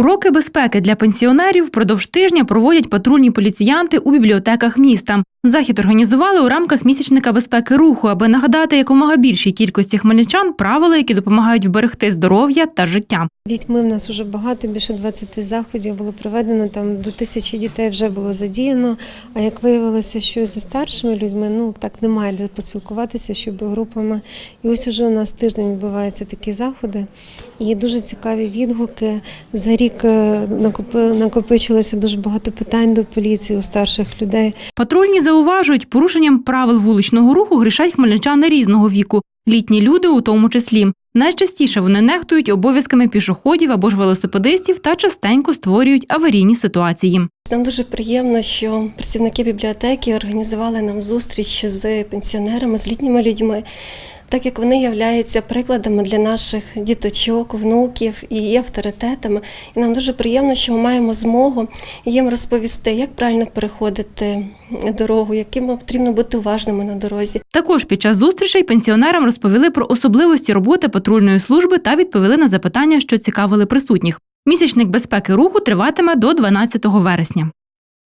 Уроки безпеки для пенсіонерів впродовж тижня проводять патрульні поліціянти у бібліотеках міста. Захід організували у рамках місячника безпеки руху, аби нагадати якомога більшій кількості хмельничан правила, які допомагають вберегти здоров'я та життя. Дітьми в нас вже багато, більше 20 заходів було проведено, там до тисячі дітей вже було задіяно. А як виявилося, що зі старшими людьми ну так немає де поспілкуватися, щоб групами. І ось уже у нас тиждень відбуваються такі заходи. І дуже цікаві відгуки. За рік е, накопичилося дуже багато питань до поліції у старших людей. Патрульні зауважують, порушенням правил вуличного руху грішать хмельничани різного віку, літні люди у тому числі. Найчастіше вони нехтують обов'язками пішоходів або ж велосипедистів та частенько створюють аварійні ситуації. Нам дуже приємно, що працівники бібліотеки організували нам зустріч з пенсіонерами, з літніми людьми, так як вони являються прикладами для наших діточок, внуків і є авторитетами. І нам дуже приємно, що ми маємо змогу їм розповісти, як правильно переходити дорогу, яким потрібно бути уважними на дорозі. Також під час зустрічей пенсіонерам розповіли про особливості роботи патрульної служби та відповіли на запитання, що цікавили присутніх. Місячник безпеки руху триватиме до 12 вересня.